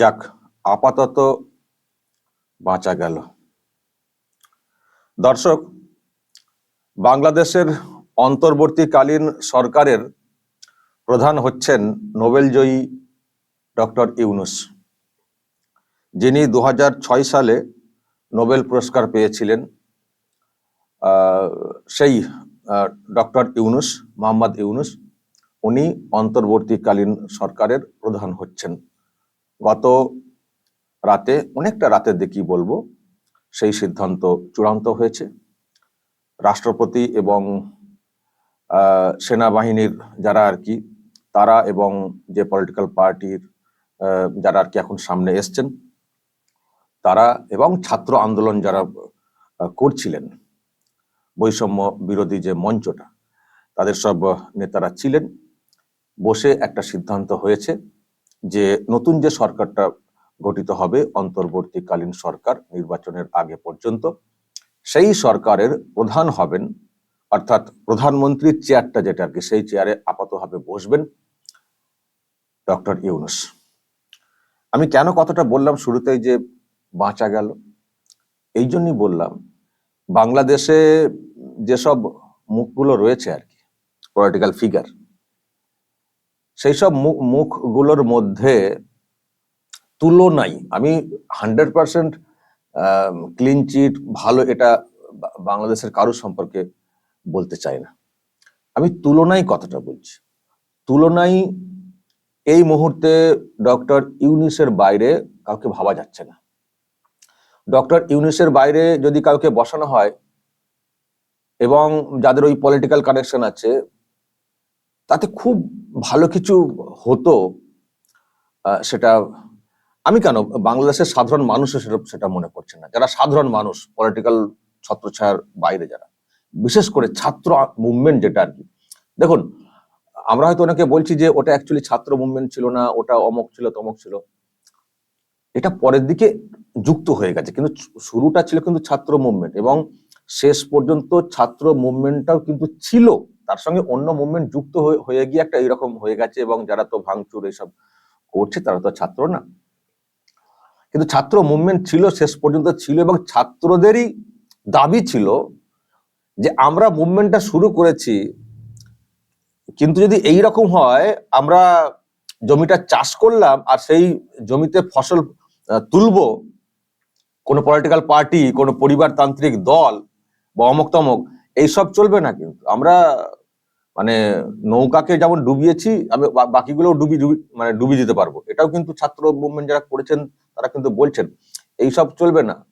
যাক, আপাতত বাঁচা গেল। দর্শক, বাংলাদেশের অন্তর্বর্তীকালীন সরকারের প্রধান হচ্ছেন নোবেলজয়ী ডক্টর ইউনুস, যিনি দু হাজার ছয় সালে নোবেল পুরস্কার পেয়েছিলেন সেই ডক্টর ইউনুস, মোহাম্মদ ইউনুস, উনি অন্তর্বর্তীকালীন সরকারের প্রধান হচ্ছেন। গত রাতে, অনেকটা রাতের দিকেই বলব, সেই সিদ্ধান্ত চূড়ান্ত হয়েছে। রাষ্ট্রপতি এবং সেনাবাহিনীর যারা আর কি, তারা এবং যে পলিটিক্যাল পার্টির যারা আর কি এখন সামনে এসছেন, তারা এবং ছাত্র আন্দোলন যারা করছিলেন, বৈষম্য বিরোধী যে মঞ্চটা, তাদের সব নেতারা ছিলেন, বসে একটা সিদ্ধান্ত হয়েছে। যে নতুন যে সরকারটা গঠিত হবে, অন্তর্বর্তীকালীন সরকার নির্বাচনের আগে পর্যন্ত, সেই সরকারের প্রধান হবেন, অর্থাৎ প্রধানমন্ত্রীর চেয়ারটা যেটা আর কি, সেই চেয়ারে আপাতভাবে বসবেন ডক্টর ইউনুস। আমি কেন কথাটা বললাম শুরুতেই যে বাঁচা গেল? এই জন্যই বললাম, বাংলাদেশে যেসব মুখগুলো রয়েছে আর কি পলিটিক্যাল ফিগার সেই সব মুখ মুখগুলোর মধ্যে তুলনাই, আমি হান্ড্রেড পার্সেন্ট ক্লিন চিট, ভালো এটা বাংলাদেশের কারও সম্পর্কে বলতে চাই না। আমি তুলনাই কথাটা বলছি। তুলনাই এই মুহূর্তে ডক্টর ইউনিসের বাইরে কাউকে ভাবা যাচ্ছে না। ডক্টর ইউনিসের বাইরে যদি কাউকে বসানো হয় এবং যাদের ওই পলিটিক্যাল কানেকশন আছে তাতে খুব ভালো কিছু হতো সেটা আমি কেন? বাংলাদেশের সাধারণ মানুষও সেটা সেটা মনে করছে না। যারা সাধারণ মানুষ পলিটিক্যাল ছত্রছায়ার বাইরে যারা, বিশেষ করে ছাত্র মুভমেন্ট যেটা আর কি। দেখুন, আমরা হয়তো অনেকে বলছি যে ওটা অ্যাকচুয়ালি ছাত্র মুভমেন্ট ছিল না, ওটা অমক ছিল, তমক ছিল। এটা পরের দিকে যুক্ত হয়ে গেছে, কিন্তু শুরুটা ছিল কিন্তু ছাত্র মুভমেন্ট এবং শেষ পর্যন্ত ছাত্র মুভমেন্টটাও কিন্তু ছিল। তার সঙ্গে অন্য মুভমেন্ট যুক্ত হয়ে- গিয়ে একটা এরকম হয়ে গেছে এবং যারা তো ভাঙচুর এসব করছে তারা তো ছাত্র না। কিন্তু ছাত্র মুভমেন্ট ছিল, শেষ পর্যন্ত ছিল এবং ছাত্রদেরই দাবি ছিল যে আমরা মুভমেন্টটা শুরু করেছি, কিন্তু যদি এই রকম হয়, আমরা জমিটা চাষ করলাম আর সেই জমিতে ফসল তুলবো, কোনো পলিটিক্যাল পার্টি কোনো পরিবারতান্ত্রিক দল বা অমক তমক এইসব চলবে না কিন্তু। আমরা মানে নৌকাকে যেমন ডুবিয়েছি, আমি বা- বাকিগুলো ডুবি ডুবি মানে ডুবি দিতে পারব। এটাও কিন্তু ছাত্র মুভমেন্ট যারা করেছেন, তারা কিন্তু বলছেন, এইসব চলবে না।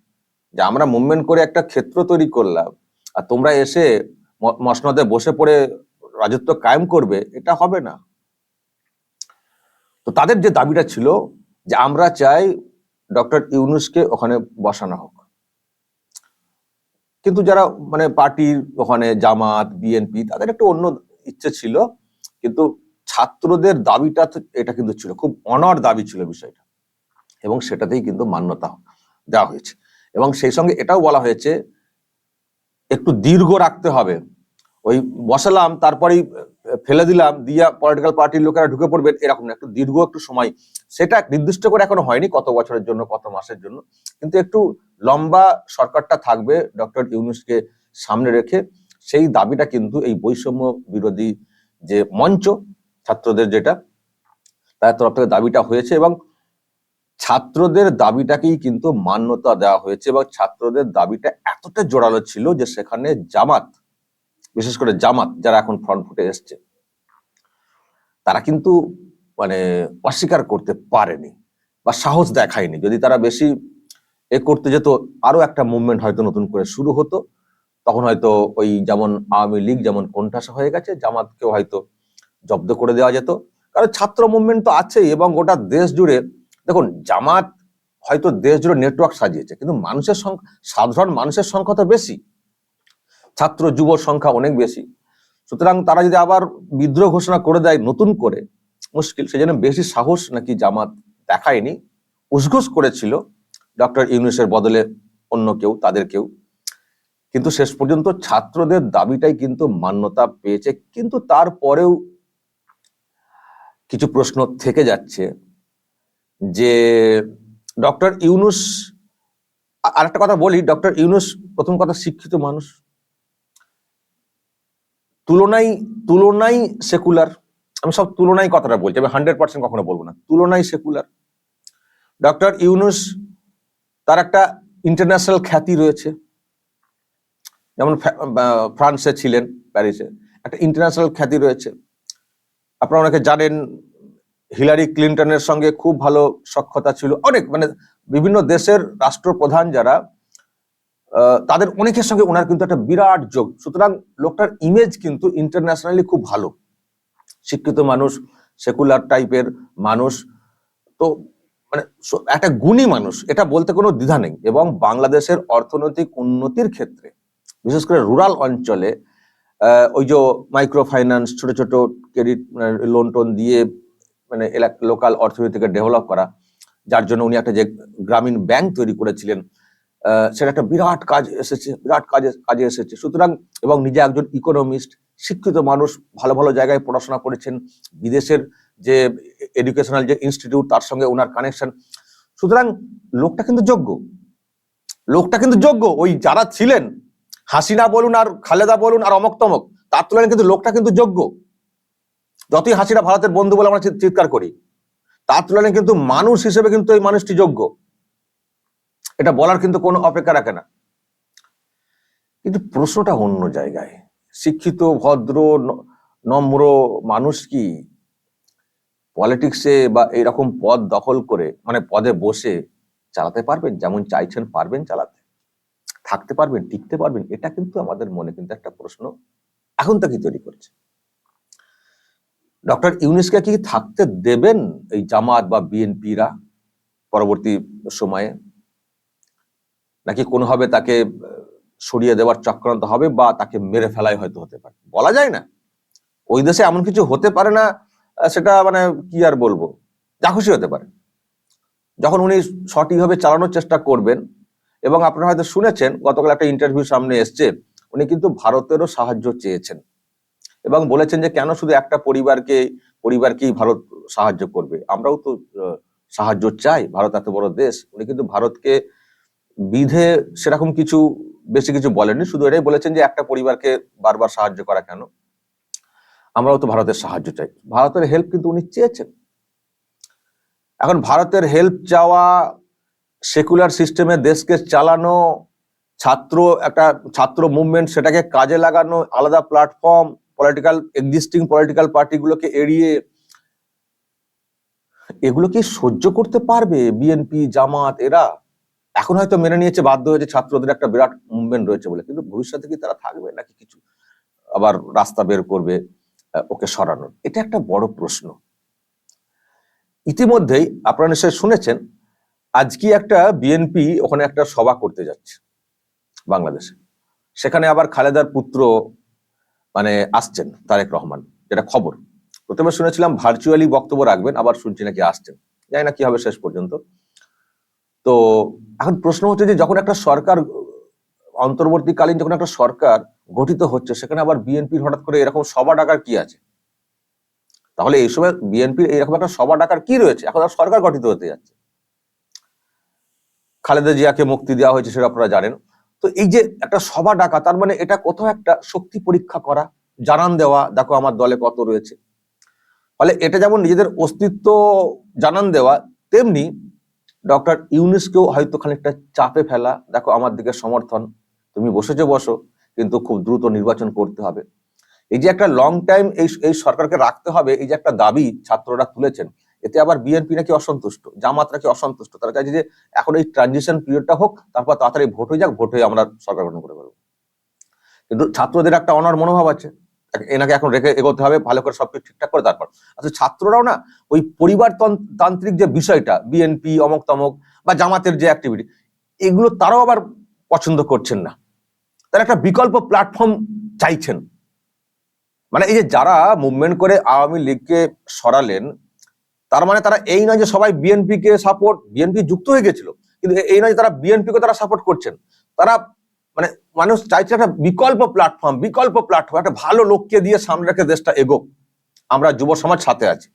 যে আমরা মুভমেন্ট করে একটা ক্ষেত্র তৈরি করলাম, আর তোমরা এসে মসনদে বসে পড়ে রাজত্ব কায়েম করবে, এটা হবে না। তো তাদের যে দাবিটা ছিল যে আমরা চাই ডক্টর ইউনুসকে ওখানে বসানো হোক। কিন্তু যারা মানে পার্টির ওখানে জামাত, বিএনপি, তাদের একটু অন্য ইচ্ছে ছিল, কিন্তু ছাত্রদের দাবিটা এটা কিন্তু ছিল, খুব অনর দাবি ছিল বিষয়টা। এবং সেটাতেই কিন্তু মান্যতা দেওয়া হয়েছে। এবং সেই সঙ্গে এটাও বলা হয়েছে, একটু দীর্ঘ রাখতে হবে। ওই বসালাম, তারপরেই ফেলে দিলাম, দিয়া পলিটিক্যাল পার্টির লোকেরা ঢুকে পড়বেন, এরকম একটু দীর্ঘ একটু সময়। সেটা নির্দিষ্ট করে এখনও হয়নি, কত বছরের জন্য, কত মাসের জন্য। কিন্তু একটু লম্বা সরকারটা থাকবে, ডক্টর ইউনুসকে সামনে রেখে সেই দাবিটা কিন্তু এই বৈষম্য বিরোধী যে মঞ্চ, ছাত্রদের যেটা, তার তরফ থেকে দাবিটা হয়েছে এবং ছাত্রদের দাবিটাকেই কিন্তু মান্যতা দেওয়া হয়েছে এবং ছাত্রদের দাবিটা এতটা জোরালো ছিল যে সেখানে জামাত, বিশেষ করে জামাত যারা এখন ফ্রন্ট ফুটে এসছে, তারা কিন্তু মানে অস্বীকার করতে পারেনি বা সাহস দেখায়নি। যদি তারা বেশি এ করতে যেত, আরও একটা মুভমেন্ট হয়তো নতুন করে শুরু হতো। তখন হয়তো ওই যেমন আওয়ামী লীগ যেমন কোণঠাসা হয়ে গেছে, জামাতকেও হয়তো জব্দ করে দেওয়া যেত। কারণ ছাত্র মুভমেন্ট তো আছেই এবং গোটা দেশ জুড়ে, দেখুন, জামাত হয়তো দেশ জুড়ে নেটওয়ার্ক সাজিয়েছে, কিন্তু মানুষের সংখ্যা, সাধারণ মানুষের সংখ্যা তো বেশি। ছাত্র, যুব সংখ্যা অনেক বেশি। সুতরাং তারা যদি আবার বিদ্রোহ ঘোষণা করে দেয় নতুন করে, মুশকিল, সেজন্য বেশি সাহস নাকি জামাত দেখায়নি। উসঘুস করেছিল, ডক্টর ইউনুসের বদলে অন্য কেউ, তাদের কেউ। কিন্তু শেষ পর্যন্ত ছাত্রদের দাবিটাই কিন্তু মান্যতা পেয়েছে, কিন্তু তারপরেও কিছু প্রশ্ন থেকে যাচ্ছে যে ডক্টর ইউনুস আর একটা কথা বলি, ডক্টর ইউনুস প্রথম কথা শিক্ষিত মানুষ। তুলনায় তুলনায় সেকুলার। আমি সব তুলনায় কথাটা বলছি, আমি হান্ড্রেড পার্সেন্ট কখনো বলব না। তুলনায় সেকুলার। ডক্টর ইউনুস, তার একটা ইন্টারন্যাশনাল খ্যাতি রয়েছে। যেমন ফ্রা- ফ্রান্সে ছিলেন প্যারিসে। একটা ইন্টারন্যাশনাল খ্যাতি রয়েছে। আপনারা অনেকে জানেন, হিলারি ক্লিন্টনের সঙ্গে খুব ভালো সক্ষতা ছিল। অনেক মানে বিভিন্ন দেশের রাষ্ট্রপ্রধান যারা তাদের অনেকের সঙ্গে ওনার কিন্তু একটা বিরাট যোগ। সুতরাং লোকটার ইমেজ কিন্তু ইন্টারন্যাশনালি খুব ভালো। শিক্ষিত মানুষ সেকুলার টাইপের মানুষ। তো মানে একটা গুণী মানুষ। এটা বলতে কোনো দ্বিধা নেই। এবং বাংলাদেশের অর্থনৈতিক উন্নতির ক্ষেত্রে বিশেষ করে রুরাল অঞ্চলে ওই যে মাইক্রো ফাইন্যান্স ছোট ছোট ক্রেডিট লোন টোন দিয়ে মানে লোকাল অর্থনীতিকে ডেভেলপ করা, যার জন্য উনি একটা যে গ্রামীণ ব্যাংক তৈরি করেছিলেন সেটা একটা বিরাট কাজ এসেছে, বিরাট কাজে কাজে এসেছে। সুতরাং, এবং নিজে একজন ইকোনমিস্ট শিক্ষিত মানুষ, ভালো ভালো জায়গায় পড়াশোনা করেছেন, বিদেশের যে এডুকেশনাল যে ইনস্টিটিউট তার সঙ্গে ওনার কানেকশন সুতরাং, লোকটা কিন্তু যোগ্য। লোকটা কিন্তু যোগ্য। ওই যারা ছিলেন হাসিনা বলুন আর খালেদা বলুন আর অমক তমক, তার তুলনায় কিন্তু লোকটা কিন্তু যোগ্য। যতই হাসিনা ভারতের বন্ধু বলে আমরা চিৎকার করি, তার তুলনায় কিন্তু মানুষ হিসেবে কিন্তু এই মানুষটি যোগ্য। এটা বলার কিন্তু কোনো অপেক্ষা রাখে না। কিন্তু প্রশ্নটা অন্য জায়গায়। শিক্ষিত, ভদ্র নম্র মানুষ কি পলিটিক্সে বা এইরকম পদ দখল করে মানে পদে বসে চালাতে পারবেন? যেমন চাইছেন পারবেন চালাতে। থাকতে পারবেন, টিকতে পারবেন, এটা কিন্তু আমাদের মনে কিন্তু একটা প্রশ্ন এখন থেকে তৈরি করছে। ডক্টর ইউনিসকে কি থাকতে দেবেন এই জামাত বা বিএনপিরা পরবর্তী সময়ে? নাকি কোনোভাবে তাকে সরিয়ে দেওয়ার চক্রান্ত হবে বা তাকে মেরে ফেলাই হয়তো হতে পারে? বলা যায় না। ওই দেশে এমন কিছু হতে পারে না সেটা মানে কি আর বলব? যা খুশি হতে পারে। যখন উনি সঠিকভাবে চালানোর চেষ্টা করবেন এবং আপনারা হয়তো শুনেছেন, গতকাল একটা ইন্টারভিউ সামনে এসছে, উনি কিন্তু ভারতেরও সাহায্য চেয়েছেন। এবং বলেছেন যে, কেন শুধু একটা পরিবারকে, পরিবারকেই ভারত সাহায্য করবে? আমরাও তো সাহায্য চাই, ভারত এত বড় দেশ। উনি কিন্তু ভারতকে বিধে সেরকম কিছু, বেশি কিছু বলেননি, শুধু এটাই বলেছেন যে, একটা পরিবারকে বারবার সাহায্য করা কেন? আমরাও তো ভারতের সাহায্য চাই। ভারতের হেল্প কিন্তু উনি চেয়েছেন। এখন ভারতের হেল্প চাওয়া সেকুলার সিস্টেমে দেশকে চালানো, ছাত্র, একটা ছাত্র মুভমেন্ট সেটাকে কাজে লাগানো, আলাদা প্ল্যাটফর্ম পলিটিক্যাল এক্সিস্টিং পলিটিক্যাল পার্টিগুলোকে এড়িয়ে, এগুলো কি সহ্য করতে পারবে বিএনপি জামাত, এরা? এখন হয়তো মেনে নিয়েছে, বাধ্য হয়েছে ছাত্রদের একটা বিরাট মুভমেন্ট রয়েছে বলে। কিন্তু ভবিষ্যতে কি তারা থাকবে নাকি কিছু আবার রাস্তা বের করবে ওকে সরানোর? এটা একটা বড় প্রশ্ন। ইতিমধ্যেই আপনারা নিশ্চয়ই শুনেছেন আজকে একটা বিএনপি ওখানে একটা সভা করতে যাচ্ছে বাংলাদেশে। সেখানে আবার খালেদার পুত্র মানে আসছেন তারেক রহমান, যেটা খবর। প্রথমে শুনেছিলাম ভার্চুয়ালি বক্তব্য রাখবেন, আবার শুনছি নাকি আসছেন। জানি না কি হবে শেষ পর্যন্ত। তো এখন প্রশ্ন হচ্ছে যে যখন একটা সরকার, অন্তর্বর্তীকালীন যখন একটা সরকার গঠিত হচ্ছে, সেখানে আবার বিএনপির হঠাৎ করে এরকম সভা ডাকার কি আছে? তাহলে এই সময় বিএনপির এরকম একটা সভা ডাকার কি রয়েছে? এখন আর সরকার গঠিত হতে যাচ্ছে। খালেদা জিয়াকে মুক্তি দেওয়া হয়েছে সেটা আপনারা জানেন। তো এই যে একটা সভা ডাকা, তার মানে এটা কোথাও একটা শক্তি পরীক্ষা করা, জানান দেওয়া, দেখো আমার দলে কত রয়েছে। ফলে এটা যেমন নিজেদের অস্তিত্ব জানান দেওয়া, তেমনি ডক্টর ইউনিসকেও হয়তো খানিকটা চাপে ফেলা, দেখো আমার দিকে সমর্থন, তুমি বসেছো, বসো, কিন্তু খুব দ্রুত নির্বাচন করতে হবে। এই যে একটা লং টাইম এই এই সরকারকে রাখতে হবে, এই যে একটা দাবি ছাত্ররা তুলেছেন এতে আবার বিএনপি নাকি অসন্তুষ্ট, জামাত নাকি অসন্তুষ্ট। তারা চাইছে যে এখন এই ট্রানজিশন পিরিয়ডটা হোক, তারপর তাড়াতাড়ি ভোট হয়ে যাক ভোট হয়ে আমরা সরকার গঠন করে ফেলব। কিন্তু ছাত্রদের একটা অনার মনোভাব আছে। এনাকে এখন রেখে এগোতে হবে, ভালো করে সবকিছু ঠিকঠাক করে, তারপর। আচ্ছা ছাত্ররাও না ওই পরিবার তন- তান্ত্রিক যে বিষয়টা বিএনপি অমক তমক বা জামাতের যে অ্যাক্টিভিটি এগুলো তারাও আবার পছন্দ করছেন না। তারা একটা বিকল্প প্ল্যাটফর্ম চাইছেন। মানে এই যে যারা মুভমেন্ট করে আওয়ামী লীগকে সরালেন তার মানে তারা এই নয় যে সবাই বিএনপি কে সাপোর্ট বিএনপি যুক্ত হয়ে গেছিল, কিন্তু এই নয় তারা বিএনপি কে তারা সাপোর্ট করছেন। তারা মানে মানুষ চাইছে একটা বিকল্প প্ল্যাটফর্ম বিকল্প প্ল্যাটফর্ম একটা ভালো লোককে দিয়ে সামনে রেখে দেশটা এগোক। আমরা যুব সমাজ সাথে আছি।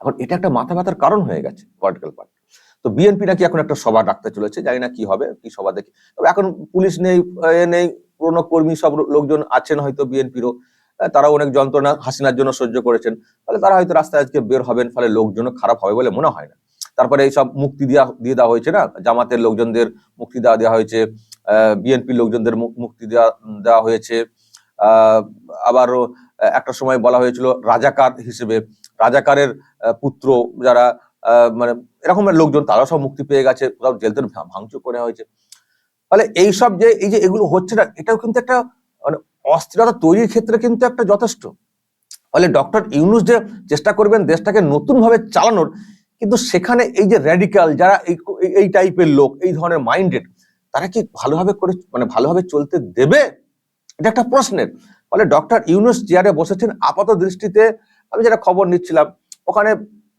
এখন এটা একটা মাথা ব্যথার কারণ হয়ে গেছে পলিটিক্যাল পার্টি তো বিএনপি নাকি এখন একটা সভা ডাকতে চলেছে, জানি না কি হবে, কি সভা দেখি। তবে এখন পুলিশ নেই নেই, পুরনো কর্মী সব লোকজন আছেন হয়তো বিএনপিরও। তারা অনেক যন্ত্রণা হাসিনার জন্য সহ্য করেছেন। ফলে তারা হয়তো রাস্তায় আজকে বের হবেন, ফলে লোকজন খারাপ হবে বলে মনে হয় না। তারপরে এইসব মুক্তি দেওয়া দিয়ে দেওয়া হয়েছে না? জামাতের লোকজনদের মুক্তি দেওয়া দেওয়া হয়েছে বিএনপি লোকজনদের মুক- মুক্তি দেওয়া দেওয়া হয়েছে। আবারও একটা সময় বলা হয়েছিল রাজাকার হিসেবে। রাজাকারের পুত্র যারা মানে এরকমের লোকজন, তারাও সব মুক্তি পেয়ে গেছে, কোথাও জেল ভাঙচুর করে হয়েছে। ফলে এইসব যে, এই যে এগুলো হচ্ছে না, এটাও কিন্তু একটা মানে অস্থিরতা তৈরির ক্ষেত্রে কিন্তু একটা যথেষ্ট। ফলে ডক্টর ইউনুস যে চেষ্টা করবেন দেশটাকে নতুন ভাবে চালানোর, কিন্তু সেখানে এই যে র্যাডিক্যাল যারা এই টাইপের লোক, এই ধরনের মাইন্ডেড তারা কি ভালোভাবে করে মানে ভালোভাবে চলতে দেবে? এটা একটা প্রশ্নের। ফলে ডক্টর ইউনুস চেয়ারে বসেছেন আপাত দৃষ্টিতে, আমি যেটা খবর নিচ্ছিলাম, ওখানে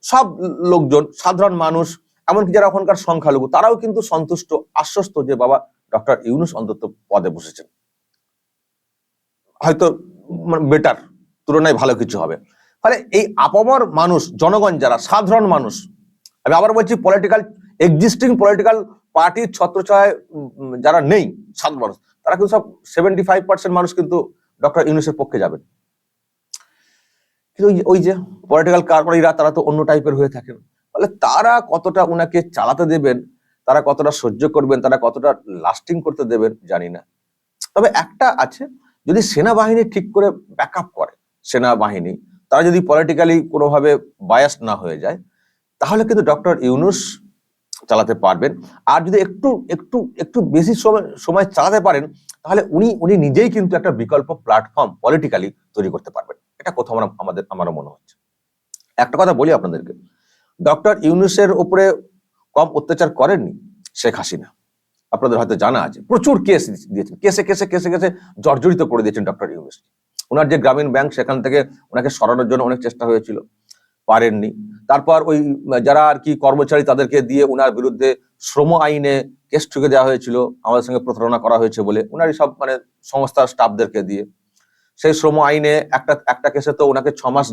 সব লোকজন, সাধারণ মানুষ, এমনকি যারা ওখানকার সংখ্যালঘু, তারাও কিন্তু সন্তুষ্ট, আশ্বস্ত যে বাবা ডক্টর ইউনুস অন্তত পদে বসেছেন। হয়তো বেটার তুলনায় ভালো কিছু হবে। ফলে এই আপামর মানুষ, জনগণ যারা, সাধারণ মানুষ, আমি আবার বলছি পলিটিক্যাল এক্সিস্টিং পলিটিক্যাল পার্টির ছত্রছায় যারা নেই, সাধারণ মানুষ, তারা কিন্তু সব সেভেন্টি ফাইভ পার্সেন্ট মানুষ কিন্তু ডক্টর ইউনুসের পক্ষে যাবেন। কিন্তু ওই যে- ওই যে পলিটিক্যাল কারবারিরা, তারা তো অন্য টাইপের হয়ে থাকেন। ফলে তারা কতটা ওনাকে চালাতে দেবেন, তারা কতটা সহ্য করবেন, তারা কতটা লাস্টিং করতে দেবেন, জানি না। তবে একটা আছে যদি সেনাবাহিনী ঠিক করে ব্যাকআপ করে, সেনাবাহিনী, তারা যদি পলিটিক্যালি কোনোভাবে বায়াস না হয়ে যায়, তাহলে কিন্তু ডক্টর ইউনুস চালাতে পারবেন। আর যদি একটু একটু একটু বেশি সময় সময় চালাতে পারেন, তাহলে উনি উনি নিজেই কিন্তু একটা বিকল্প প্ল্যাটফর্ম পলিটিক্যালি তৈরি করতে পারবেন। এটা কোথাও আমরা, আমাদের, আমারও মনে হচ্ছে। একটা কথা বলি আপনাদেরকে ডক্টর ইউনুসের উপরে কম অত্যাচার করেননি শেখ হাসিনা। আপনাদের হয়তো জানা আছে, প্রচুর কেস দিয়েছেন। কেসে কেসে কেসে কেসে জর্জরিত করে দিয়েছেন ডক্টর ইউনুস। ওনার যে গ্রামীণ ব্যাংক সেখান থেকে ওনাকে সরানোর জন্য অনেক চেষ্টা হয়েছিল, পারেননি। তারপর ওই, যারা আর কি কর্মচারী তাদেরকে দিয়ে ওনার বিরুদ্ধে শ্রম আইনে কেস ঠুকে দেওয়া হয়েছিল, আমাদের সঙ্গে প্রতারণা করা হয়েছে বলে ওনার সব মানে সংস্থার স্টাফদেরকে দিয়ে। সেই শ্রম আইনে একটা একটা কেসে তো ওনাকে ছ মাস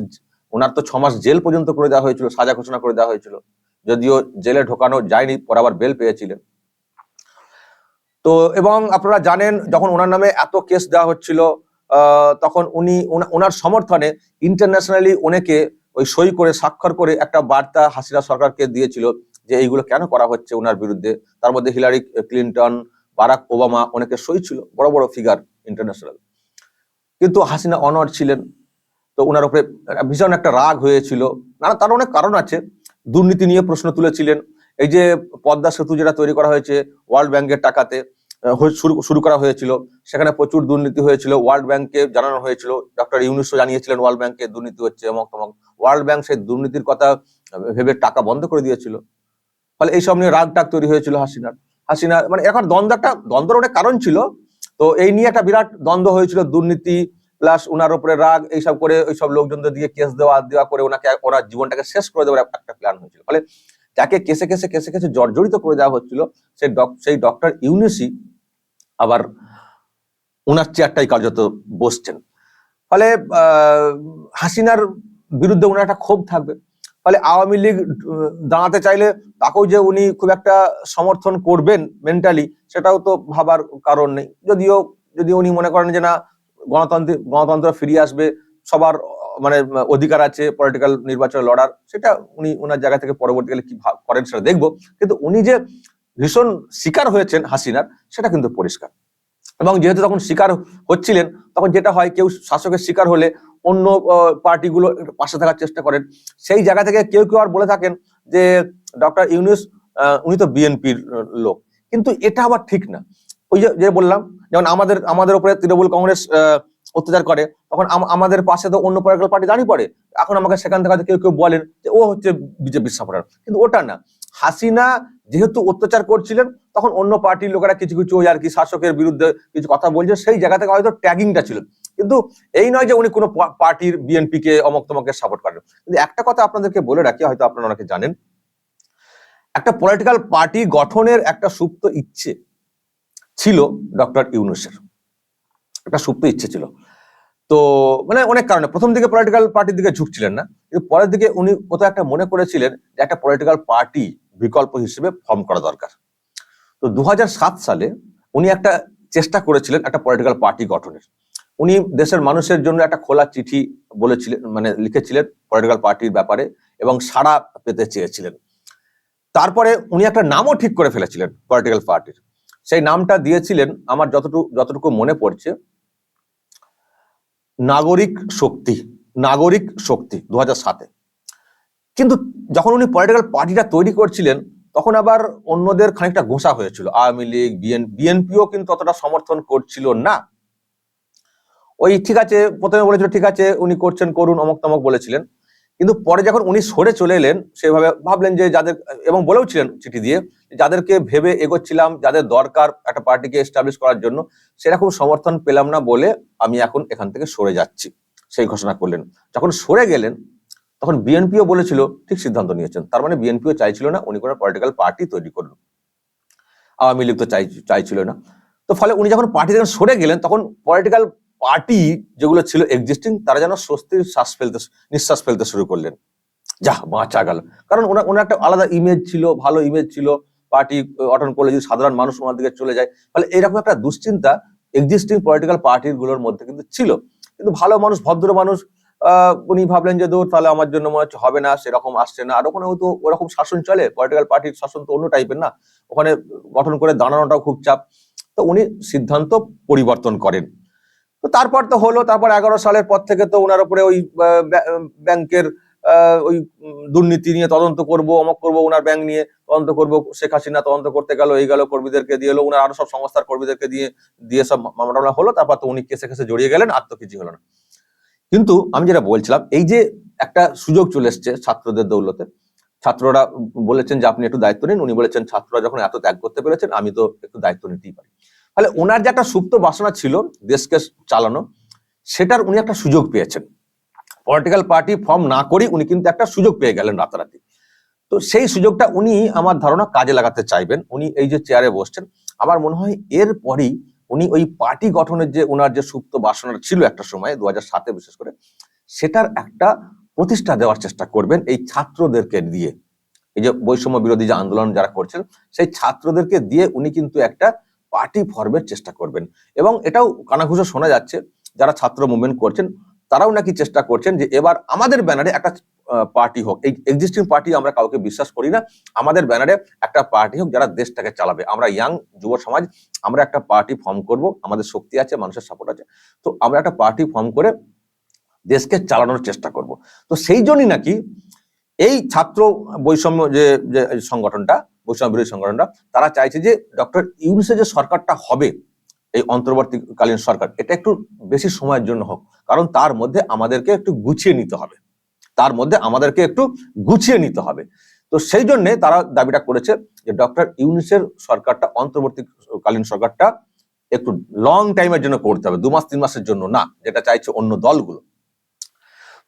ওনার তো ছ মাস জেল পর্যন্ত করে দেওয়া হয়েছিল, সাজা ঘোষণা করে দেওয়া হয়েছিল। যদিও জেলে ঢোকানো যায়নি, পরে আবার বেল পেয়েছিলেন। তো এবং আপনারা জানেন, যখন ওনার নামে এত কেস দেওয়া হচ্ছিল তখন উনি ওনা- ওনার সমর্থনে ইন্টারন্যাশনালি অনেকে ওই সই করে, স্বাক্ষর করে একটা বার্তা হাসিনা সরকারকে দিয়েছিল যে এইগুলো কেন করা হচ্ছে ওনার বিরুদ্ধে। তার মধ্যে হিলারি ক্লিন্টন, বারাক ওবামা অনেকে সই ছিল, বড় বড় ফিগার ইন্টারন্যাশনাল কিন্তু হাসিনা অনর ছিলেন, তো ওনার উপরে ভীষণ একটা রাগ হয়েছিল। না তার অনেক কারণ আছে। দুর্নীতি নিয়ে প্রশ্ন তুলেছিলেন এই যে পদ্মা সেতু যেটা তৈরি করা হয়েছে ওয়ার্ল্ড ব্যাংকের টাকাতে শুরু শুরু করা হয়েছিল। সেখানে প্রচুর দুর্নীতি হয়েছিল। ওয়ার্ল্ড ব্যাংককে জানানো হয়েছিল। ডক্টর ইউনুসও জানিয়েছিলেন ওয়ার্ল্ড ব্যাংকে দুর্নীতি হচ্ছে এবং তমক, ওয়ার্ল্ড ব্যাংক সেই দুর্নীতির কথা ভেবে টাকা বন্ধ করে দিয়েছিল। ফলে এইসব নিয়ে রাগ টাগ তৈরি হয়েছিল হাসিনার। হাসিনা মানে এখন দ্বন্দ্ব একটা, দ্বন্দ্বের অনেক কারণ ছিল। তো এই নিয়ে একটা বিরাট দ্বন্দ্ব হয়েছিল, দুর্নীতি প্লাস ওনার উপরে রাগ, এইসব করে ওইসব লোকজনদের দিয়ে কেস দেওয়া দেওয়া করে ওনাকে, ওনার জীবনটাকে শেষ করে দেওয়ার একটা প্ল্যান হয়েছিল। ফলে যাকে কেসে কেসে কেসে কেসে জর্জরিত করে দেওয়া হচ্ছিল। সেই সেই ডক্টর ইউনিসি আবার ওনার চেয়ারটাই কার্যত বসছেন। ফলে হাসিনার বিরুদ্ধে ওনার একটা ক্ষোভ থাকবে। ফলে আওয়ামী লীগ দাঁড়াতে চাইলে তাকেও যে উনি খুব একটা সমর্থন করবেন মেন্টালি সেটাও তো ভাবার কারণ নেই। যদিও, যদি উনি মনে করেন যে না, গণতন্ত্র গণতন্ত্র ফিরিয়ে আসবে, সবার মানে অধিকার আছে পলিটিক্যাল নির্বাচনে লড়ার সেটা উনি ওনার জায়গা থেকে পরবর্তীকালে কি করেন সেটা দেখব। কিন্তু উনি যে ভীষণ শিকার হয়েছেন হাসিনার সেটা কিন্তু পরিষ্কার। এবং যেহেতু তখন শিকার হচ্ছিলেন তখন যেটা হয় কেউ শাসকের শিকার হলে অন্য পার্টিগুলো পাশে থাকার চেষ্টা করেন। সেই জায়গা থেকে কেউ কেউ আর বলে থাকেন যে ডক্টর ইউনুস উনি তো বিএনপির লোক। কিন্তু এটা আবার ঠিক না। ওই যে বললাম যেমন আমাদের আমাদের উপরে তৃণমূল কংগ্রেস আহ, অত্যাচার করে, তখন আম- আমাদের পাশে তো অন্য পলিটিক্যাল পার্টি দাঁড়িয়ে পড়ে। এখন আমাকে সেখান থেকে কেউ কেউ বলেন যে, ও হচ্ছে বিজেপির সাপোর্টার। কিন্তু ওটা না। হাসিনা যেহেতু অত্যাচার করছিলেন, তখন অন্য পার্টির লোকেরা কিছু কিছু ওই আর কি শাসকের বিরুদ্ধে কিছু কথা বলছে, সেই জায়গা থেকে হয়তো ট্যাগিংটা ছিল। কিন্তু এই নয় যে উনি কোনো পার্টির বিএনপি কে অমক তমকে সাপোর্ট করেন। কিন্তু একটা কথা আপনাদেরকে বলে রাখি, হয়তো আপনারা অনেকে জানেন। একটা পলিটিক্যাল পার্টি গঠনের একটা সুপ্ত ইচ্ছে ছিল ডক্টর ইউনুসের। একটা সুপ্ত ইচ্ছে ছিল। তো মানে অনেক কারণে। প্রথম দিকে পলিটিক্যাল পার্টির দিকে ঝুঁকছিলেন না। কিন্তু পরের দিকে উনি কোথাও একটা মনে করেছিলেন যে একটা পলিটিক্যাল পার্টি বিকল্প হিসেবে ফর্ম করা দরকার। তো দু হাজার সাত সালে উনি একটা চেষ্টা করেছিলেন একটা পলিটিক্যাল পার্টি গঠনের। উনি দেশের মানুষের জন্য একটা খোলা চিঠি বলেছিলেন মানে লিখেছিলেন পলিটিক্যাল পার্টির ব্যাপারে এবং সাড়া পেতে চেয়েছিলেন। তারপরে উনি একটা নামও ঠিক করে ফেলেছিলেন পলিটিক্যাল পার্টির সেই নামটা দিয়েছিলেন, আমার যতটুকু যতটুকু মনে পড়ছে নাগরিক শক্তি নাগরিক শক্তি দু সাতে। কিন্তু যখন উনি পলিটিক্যাল পার্টিটা তৈরি করছিলেন, তখন আবার অন্যদের খানিকটা ঘোষা হয়েছিল। আওয়ামী লীগ, বিএন, বিএনপিও কিন্তু অতটা সমর্থন করছিল না। ওই ঠিক আছে, প্রথমে বলেছিল, ঠিক আছে, উনি করছেন, করুন অমক তমক বলেছিলেন। কিন্তু পরে যখন উনি সরে চলে এলেন, সেভাবে ভাবলেন যে যাদের, এবং বলেও ছিলেন চিঠি দিয়ে যাদেরকে ভেবে এগোচ্ছিলাম, যাদের দরকার একটা পার্টিকে এস্টাবলিশ করার জন্য সেরকম সমর্থন পেলাম না বলে আমি এখন এখান থেকে সরে যাচ্ছি, সেই ঘোষণা করলেন। যখন সরে গেলেন, তখন বিএনপিও বলেছিল, ঠিক সিদ্ধান্ত নিয়েছেন। তার মানে বিএনপিও চাইছিল না উনি কোনো পলিটিক্যাল পার্টি তৈরি করুন আওয়ামী লীগ তো চাই, চাইছিল না। তো ফলে উনি যখন পার্টি থেকে সরে গেলেন, তখন পলিটিক্যাল পার্টি যেগুলো ছিল এক্সিস্টিং তারা যেন স্বস্তির শ্বাস ফেলতে, নিঃশ্বাস ফেলতে শুরু করলেন। যা বাঁচা গেল। কারণ ওনার ওনার একটা আলাদা ইমেজ ছিল, ভালো ইমেজ ছিল, পার্টি গঠন করলে যদি সাধারণ মানুষ ওনার দিকে চলে যায়। তাহলে এরকম একটা দুশ্চিন্তা এক্সিস্টিং পলিটিক্যাল পার্টিরগুলোর মধ্যে কিন্তু ছিল। কিন্তু ভালো মানুষ, ভদ্র মানুষ উনি ভাবলেন যে দূর তাহলে আমার জন্য মনে হচ্ছে হবে না, সেরকম আসছে না। আর ওখানেও তো ওরকম শাসন চলে পলিটিক্যাল পার্টির শাসন তো অন্য টাইপের না। ওখানে গঠন করে দাঁড়ানোটাও খুব চাপ। তো উনি সিদ্ধান্ত পরিবর্তন করেন। তো তারপর তো হলো, তারপর এগারো সালের পর থেকে তো ওনার উপরে ওই ব্যাংকের ওই দুর্নীতি নিয়ে তদন্ত করব, অমক করব ওনার ব্যাংক নিয়ে, তদন্ত করব, শেখ হাসিনা তদন্ত করতে গেল, এই গেল, কর্মীদেরকে দিয়ে এলো ওনার আরও সব সংস্থার কর্মীদেরকে দিয়ে দিয়ে সব মামলা হলো, তারপর তো উনি কেসে কেসে জড়িয়ে গেলেন আর তো কিছু হলো না। কিন্তু আমি যেটা বলছিলাম, এই যে একটা সুযোগ চলে এসছে ছাত্রদের দৌলতে, ছাত্ররা বলেছেন যে আপনি একটু দায়িত্ব নিন, উনি বলেছেন ছাত্ররা যখন এত ত্যাগ করতে পেরেছেন, আমি তো একটু দায়িত্ব নিতেই পারি। ফলে ওনার যে একটা সুপ্ত বাসনা ছিল দেশকে চালানো, সেটার উনি একটা সুযোগ পেয়েছেন। পলিটিক্যাল পার্টি ফর্ম না করেই উনি কিন্তু একটা সুযোগ পেয়ে গেলেন রাতারাতি। তো সেই সুযোগটা উনি আমার ধারণা কাজে লাগাতে চাইবেন। উনি এই যে চেয়ারে বসছেন, আমার মনে হয় এর পরেই উনি ওই পার্টি গঠনের যে ওনার যে সুপ্ত বাসনা ছিল একটা সময় দু সাতে বিশেষ করে, সেটার একটা প্রতিষ্ঠা দেওয়ার চেষ্টা করবেন এই ছাত্রদেরকে দিয়ে। এই যে বৈষম্য বিরোধী যে আন্দোলন যারা করছেন, সেই ছাত্রদেরকে দিয়ে উনি কিন্তু একটা পার্টি ফর্মের চেষ্টা করবেন। এবং এটাও কানাঘুষো শোনা যাচ্ছে, যারা ছাত্র মুভমেন্ট করছেন, তারাও নাকি চেষ্টা করছেন যে এবার আমাদের ব্যানারে একটা পার্টি হোক। এই এক্সিস্টিং পার্টি আমরা কাউকে বিশ্বাস করি না, আমাদের ব্যানারে একটা পার্টি হোক যারা দেশটাকে চালাবে। আমরা ইয়াং যুব সমাজ, আমরা একটা পার্টি ফর্ম করব, আমাদের শক্তি আছে, মানুষের সাপোর্ট আছে। তো আমরা একটা পার্টি ফর্ম করে দেশকে চালানোর চেষ্টা করব। তো সেই জন্যই নাকি এই ছাত্র বৈষম্য যে সংগঠনটা বৈষম্য বিরোধী সংগঠনটা তারা চাইছে যে ডক্টর ইউনুসের যে সরকারটা হবে, এই অন্তর্বর্তীকালীন সরকার, এটা একটু বেশি সময়ের জন্য হোক। কারণ তার মধ্যে আমাদেরকে একটু গুছিয়ে নিতে হবে। তার মধ্যে আমাদেরকে একটু গুছিয়ে নিতে হবে। তো সেই জন্য তারা দাবিটা করেছে যে ডক্টর ইউনুসের সরকারটা, অন্তর্বর্তীকালীন সরকারটা একটু লং টাইমের জন্য করতে হবে, দু মাস, তিন মাসের জন্য না, যেটা চাইছে অন্য দলগুলো।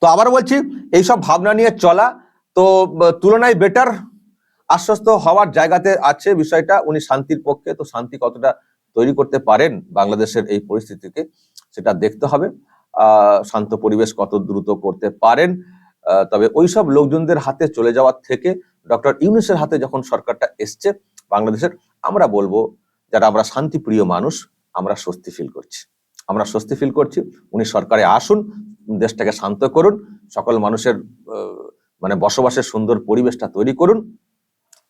তো আবার বলছি, এইসব ভাবনা নিয়ে চলা, তো, তুলনায় বেটার আশ্বস্ত হওয়ার জায়গাতে আছে বিষয়টা, উনি শান্তির পক্ষে, তো শান্তি কতটা তৈরি করতে পারেন বাংলাদেশের এই পরিস্থিতিকে, সেটা দেখতে হবে। শান্ত পরিবেশ কত দ্রুত করতে পারেন। তবে ওইসব লোকজনদের হাতে চলে যাওয়ার থেকে, ডক্টর ইউনুসের হাতে যখন সরকারটা এসছে বাংলাদেশের, আমরা বলব, যারা আমরা শান্তিপ্রিয় মানুষ, আমরা স্বস্তি ফিল করছি। আমরা স্বস্তি ফিল করছি, উনি সরকারে আসুন, দেশটাকে শান্ত করুন, সকল মানুষের মানে বসবাসের সুন্দর পরিবেশটা তৈরি করুন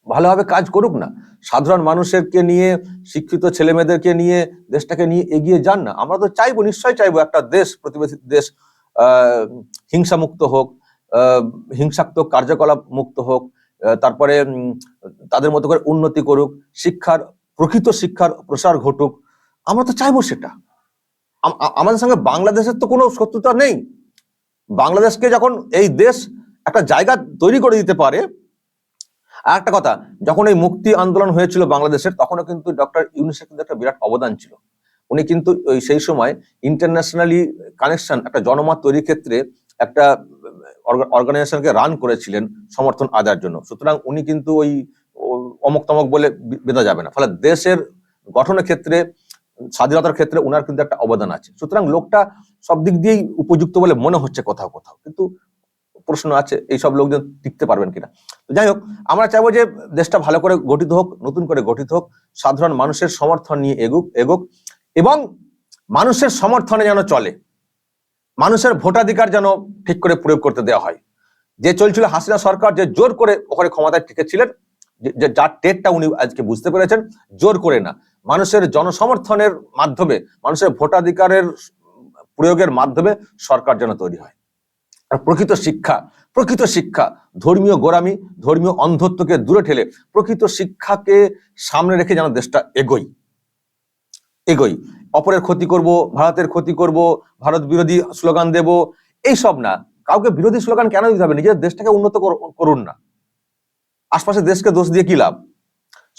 ভালোভাবে কাজ করুক না। সাধারণ মানুষেরকে নিয়ে, শিক্ষিত ছেলে মেয়েদেরকে নিয়ে, দেশটাকে নিয়ে এগিয়ে যান না। আমরা তো চাইব, নিশ্চয়ই চাইব একটা দেশ, প্রতিবেশী দেশ, আহ হিংসা মুক্ত হোক হিংসাত্মক কার্যকলাপ মুক্ত হোক তারপরে তাদের মতো করে উন্নতি করুক, শিক্ষার, প্রকৃত শিক্ষার প্রসার ঘটুক। আমরা তো চাইব সেটা। আমাদের সঙ্গে বাংলাদেশের তো কোনো শত্রুতা নেই। বাংলাদেশকে যখন এই দেশ একটা জায়গা তৈরি করে দিতে পারে আর একটা কথা, যখন এই মুক্তি আন্দোলন হয়েছিল বাংলাদেশের, তখনও কিন্তু ডক্টর ইউনুসের কিন্তু একটা বিরাট অবদান ছিল। উনি কিন্তু ওই সেই সময় ইন্টারন্যাশনালি কানেকশন একটা জনমত তৈরির ক্ষেত্রে একটা অর্গানাইজেশনকে রান করেছিলেন সমর্থন আদায়ের জন্য। সুতরাং উনি কিন্তু ওই অমক তমক বলে বেঁধা যাবে না। ফলে দেশের গঠনের ক্ষেত্রে, স্বাধীনতার ক্ষেত্রে ওনার কিন্তু একটা অবদান আছে। সুতরাং লোকটা সব দিক দিয়েই উপযুক্ত বলে মনে হচ্ছে কোথাও কোথাও। কিন্তু প্রশ্ন আছে, এইসব লোকজন টিকতে পারবেন কিনা। যাই হোক, আমরা চাইব যে দেশটা ভালো করে গঠিত হোক, নতুন করে গঠিত হোক, সাধারণ মানুষের সমর্থন নিয়ে এগুক, এগোক, এবং মানুষের সমর্থনে যেন চলে। মানুষের ভোটাধিকার যেন ঠিক করে প্রয়োগ করতে দেওয়া হয়। যে চলছিল হাসিনা সরকার যে জোর করে ওখানে ক্ষমতায় টিকেছিলেন, যে- যার টেটটা উনি আজকে বুঝতে পেরেছেন, জোর করে না। মানুষের জনসমর্থনের মাধ্যমে, মানুষের ভোটাধিকারের প্রয়োগের মাধ্যমে সরকার যেন তৈরি হয়। প্রকৃত শিক্ষা প্রকৃত শিক্ষা, ধর্মীয় গোড়ামি, ধর্মীয় অন্ধত্বকে দূরে ঠেলে প্রকৃত শিক্ষাকে সামনে রেখে যেন দেশটা এগোই। এগোই। অপরের ক্ষতি করব, ভারতের ক্ষতি করব, ভারত বিরোধী স্লোগান দেব, এইসব না। কাউকে বিরোধী স্লোগান কেন দিতে হবে? নিজের দেশটাকে উন্নত করুন না। আশপাশের দেশকে দোষ দিয়ে কি লাভ?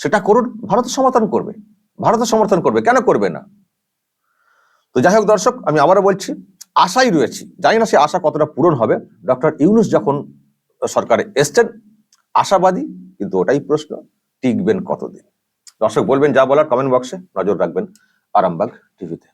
সেটা করুন, ভারত সমর্থন করবে। ভারতের সমর্থন করবে, কেন করবে না? তো যাই হোক দর্শক, আমি আবারও বলছি আশাই রয়েছি। জানি না সে আশা কতটা পূরণ হবে। ডক্টর ইউনুস যখন সরকারে এসছেন, আশাবাদী, কিন্তু ওটাই প্রশ্ন, টিকবেন কতদিন? দর্শক, বলবেন যা বলার কমেন্ট বক্সে নজর রাখবেন আরামবাগ টিভিতে